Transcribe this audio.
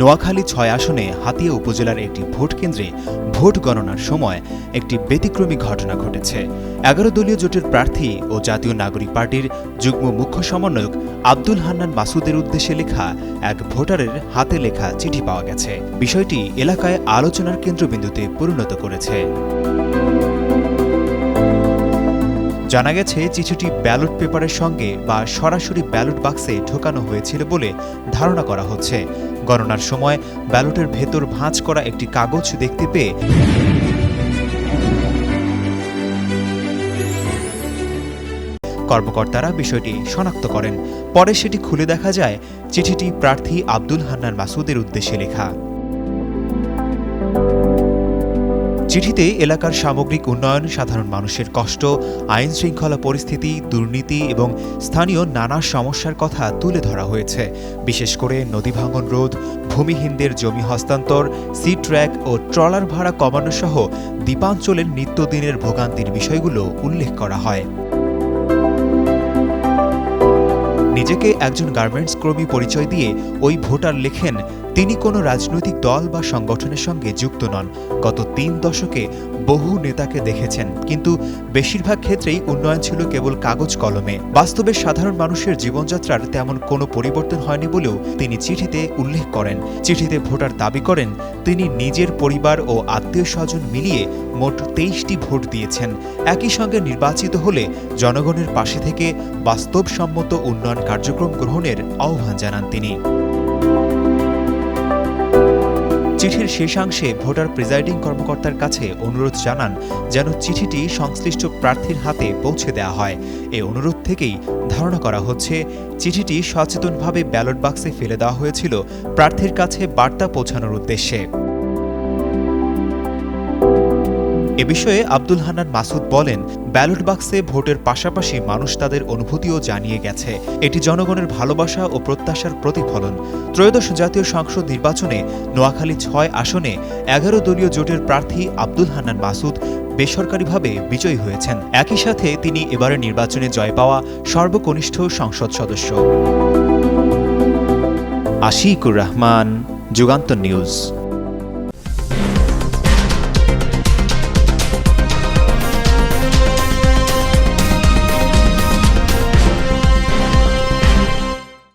নোয়াখালী ছয় আসনে হাতিয়া উপজেলার একটি ভোট কেন্দ্রে ভোট গণনার সময় একটি ব্যতিক্রমী ঘটনা ঘটেছে। এগারো দলীয় জোটের প্রার্থী ও জাতীয় নাগরিক পার্টির যুগ্ম মুখ্য সমন্বয়ক আব্দুল হান্নান মাসুদের উদ্দেশ্যে লেখা এক ভোটারের হাতে লেখা চিঠি পাওয়া গেছে। বিষয়টি এলাকায় আলোচনার কেন্দ্রবিন্দুতে পরিণত করেছে। জানা গেছে, চিঠিটি ব্যালট পেপারের সঙ্গে বা সরাসরি ব্যালট বাক্সে ঢোকানো হয়েছিল বলে ধারণা করা হচ্ছে। গণনার সময় ব্যালটের ভেতর ভাঁজ করা একটি কাগজ দেখতে পেয়ে কর্মকর্তারা বিষয়টি শনাক্ত করেন। পরে সেটি খুলে দেখা যায়, চিঠিটি প্রার্থী আব্দুল হান্নান মাসুদের উদ্দেশ্যে লেখা। চিঠিতে এলাকার সামগ্রিক উন্নয়ন, সাধারণ মানুষের কষ্ট, আইন শৃঙ্খলা পরিস্থিতি, দুর্নীতি এবং স্থানীয় নানা সমস্যার কথা তুলে ধরা হয়েছে। বিশেষ করে নদী ভাঙন রোধ, ভূমিহীনদের জমি হস্তান্তর সি ট্র্যাক ও ট্রলার ভাড়া কমানো সহ দ্বীপাঞ্চলের নিত্যদিনের ভোগান্তির বিষয়গুলো উল্লেখ করা হয়। নিজেকে একজন গার্মেন্টস কর্মী পরিচয় দিয়ে ওই ভোটার লেখেন তিনি কোনো রাজনৈতিক দল বা সংগঠনের সঙ্গে যুক্ত নন। গত তিন দশকে বহু নেতাকে দেখেছেন, কিন্তু বেশিরভাগ ক্ষেত্রেই উন্নয়ন ছিল কেবল কাগজ কলমে। বাস্তবে সাধারণ মানুষের জীবনযাত্রার তেমন কোনো পরিবর্তন হয়নি বলেও তিনি চিঠিতে উল্লেখ করেন। চিঠিতে ভোটার দাবি করেন, তিনি নিজের পরিবার ও আত্মীয় স্বজন মিলিয়ে মোট তেইশটি ভোট দিয়েছেন। একই সঙ্গে নির্বাচিত হলে জনগণের পাশে থেকে বাস্তবসম্মত উন্নয়ন কার্যক্রম গ্রহণের আহ্বান জানান তিনি। চিঠির শেষাংশে ভোটার প্রিজাইডিং কর্মকর্তার কাছে অনুরোধ জানান যেন চিঠিটি সংশ্লিষ্ট প্রার্থীর হাতে পৌঁছে দেওয়া হয়। এ অনুরোধ থেকেই ধারণা করা হচ্ছে, চিঠিটি সচেতনভাবে ব্যালট বাক্সে ফেলে দেওয়া হয়েছিল প্রার্থীর কাছে বার্তা পৌঁছানোর উদ্দেশ্যে। এ বিষয়ে আব্দুল হান্নান মাসুদ বলেন, ব্যালট বাক্সে ভোটের পাশাপাশি মানুষ তাদের অনুভূতিও জানিয়ে গেছে। এটি জনগণের ভালোবাসা ও প্রত্যাশার প্রতিফলন। ত্রয়োদশ জাতীয় সংসদ নির্বাচনে নোয়াখালী ছয় আসনে এগারো দলীয় জোটের প্রার্থী আব্দুল হান্নান মাসুদ বেসরকারিভাবে বিজয়ী হয়েছেন। একই সাথে তিনি এবারের নির্বাচনে জয় পাওয়া সর্বকনিষ্ঠ সংসদ সদস্য। আশিকুর রহমান, যুগান্তর নিউজ।